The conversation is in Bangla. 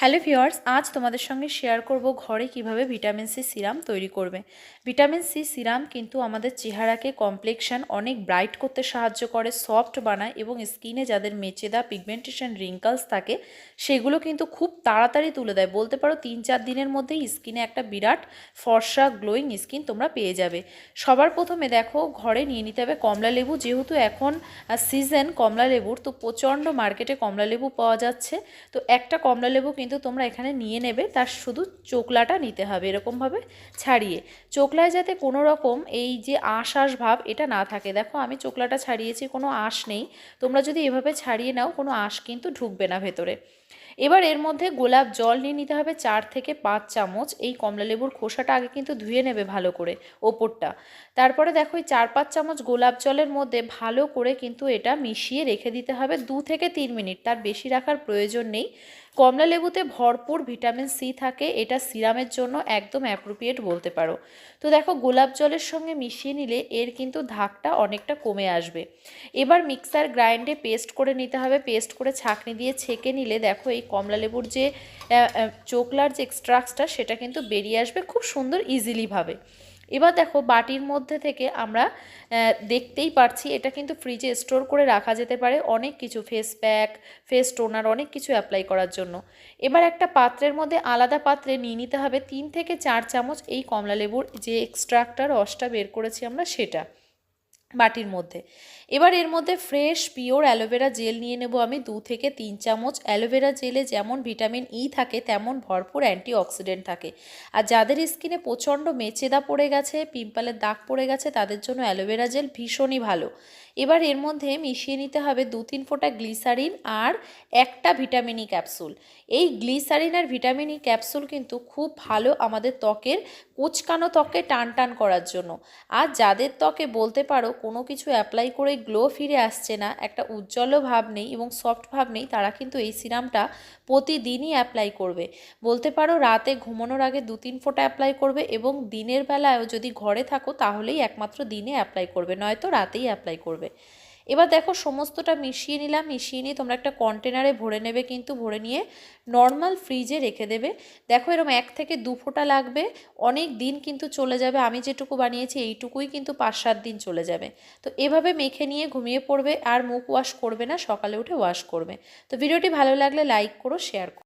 হ্যালো ভিওয়ার্স আজ তোমাদের সঙ্গে শেয়ার করব ঘরে কীভাবে ভিটামিন সি সিরাম তৈরি করবে। ভিটামিন সি সিরাম কিন্তু আমাদের চেহারাকে কমপ্লেকশন অনেক ব্রাইট করতে সাহায্য করে সফট বানায় এবং স্কিনে যাদের মেচেদা পিগমেন্টেশন রিঙ্কলস থাকে, সেগুলো কিন্তু খুব তাড়াতাড়ি তুলে দেয়। বলতে পারো তিন চার দিনের মধ্যেই স্কিনে একটা বিরাট ফর্সা গ্লোয়িং স্কিন তোমরা পেয়ে যাবে। সবার প্রথমে দেখো, ঘরে নিয়ে নিতে হবে কমলা লেবু। যেহেতু এখন সিজন কমলা লেবুর, তো প্রচণ্ড মার্কেটে কমলা লেবু পাওয়া যাচ্ছে। তো একটা কমলা লেবু কিন্তু তোমরা এখানে নিয়ে নেবে, তার শুধু চোকলাটা নিতে হবে এরকমভাবে ছাড়িয়ে। চোকলায় যাতে কোনো রকম এই যে আঁশ আঁশ ভাব, এটা না থাকে। দেখো, আমি চোকলাটা ছাড়িয়েছি, কোনো আঁশ নেই। তোমরা যদি এভাবে ছাড়িয়ে নাও, কোনো আঁশ কিন্তু ঢুকবে না ভেতরে। এবার এর মধ্যে গোলাপ জল নিয়ে নিতে হবে চার থেকে পাঁচ চামচ। এই কমলালেবুর খোসাটা আগে কিন্তু ধুয়ে নেবে ভালো করে ওপরটা। তারপরে দেখো, এই চার পাঁচ চামচ গোলাপ জলের মধ্যে ভালো করে কিন্তু এটা মিশিয়ে রেখে দিতে হবে দু থেকে তিন মিনিট। তার বেশি রাখার প্রয়োজন নেই। কমলা লেবুতে ভরপুর ভিটামিন সি থাকে, এটা সিরামের জন্য একদম অ্যাপ্রোপ্রিয়েট বলতে পারো। তো দেখো, গোলাপ জলের সঙ্গে মিশিয়ে নিলে এর কিন্তু ধাকটা অনেকটা কমে আসবে। এবার মিক্সার গ্রাইন্ডে পেস্ট করে নিতে হবে পেস্ট করে ছাঁকনি দিয়ে ছেঁকে নিলে দেখো এই কমলা লেবুর যে চোকলার যে এক্সট্রাক্সটা সেটা কিন্তু বেরিয়ে আসবে খুব সুন্দর ইজিলিভাবে এবার দেখো বাটির মধ্যে থেকে আমরা দেখতেই পারছি এটা কিন্তু ফ্রিজে স্টোর করে রাখা যেতে পারে অনেক কিছু ফেস প্যাক ফেস টোনার অনেক কিছু অ্যাপ্লাই করার জন্য। এবার একটা পাত্রের মধ্যে আলাদা পাত্রে নিয়ে নিতে হবে তিন থেকে চার চামচ এই কমলা লেবুর যে এক্সট্রাক্টার রসটা বের করেছি আমরা সেটা। বাটির মধ্যে। এবার এর মধ্যে ফ্রেশ পিওর অ্যালোভেরা জেল নিয়ে নেব আমি। দু থেকে তিন চামচ অ্যালোভেরা জেলে যেমন ভিটামিন ই থাকে, তেমন ভরপুর অ্যান্টিঅক্সিডেন্ট থাকে। আর যাদের স্কিনে প্রচণ্ড মেচেদা পড়ে গেছে পিম্পলের দাগ পড়ে গেছে, তাদের জন্য অ্যালোভেরা জেল ভীষণই ভালো। এবার এর মধ্যে মিশিয়ে নিতে হবে দু তিন ফোঁটা গ্লিসারিন আর একটা ভিটামিন ই ক্যাপসুল এই গ্লিসারিন আর ভিটামিন ই ক্যাপসুল কিন্তু খুব ভালো আমাদের ত্বকের কুচকানো ত্বকে টান টান করার জন্য। আর যাদের ত্বকে বলতে পারো কোনো কিছু অ্যাপ্লাই করে গ্লো ফিরে আসছে না, একটা উজ্জ্বল ভাব নেই এবং সফট ভাব নেই, তারা কিন্তু এই সিরামটা প্রতিদিনই অ্যাপ্লাই করবে। বলতে পারো রাতে ঘুমানোর আগে দু তিন ফোঁটা অ্যাপ্লাই করবে এবং দিনের বেলায়ও যদি ঘরে থাকো তাহলেই একমাত্র দিনে অ্যাপ্লাই করবে, নয়তো রাতেই অ্যাপ্লাই করবে। এবার দেখো সমস্তটা মিশিয়ে নিলাম, মিশিয়ে নিয়ে তোমরা একটা কন্টেনারে ভরে নেবে কিন্তু, ভরে নিয়ে নর্মাল ফ্রিজে রেখে দেবে। দেখো এরকম এক থেকে দু ফোঁটা লাগবে, অনেক দিন কিন্তু চলে যাবে। আমি যেটুকু বানিয়েছি এইটুকুই কিন্তু পাঁচ সাত দিন চলে যাবে। তো এভাবে মেখে নিয়ে ঘুমিয়ে পড়বে, আর মুখ ওয়াশ করবে না, সকালে উঠে ওয়াশ করবে। তো ভিডিওটি ভালো লাগলে লাইক করো শেয়ার করো।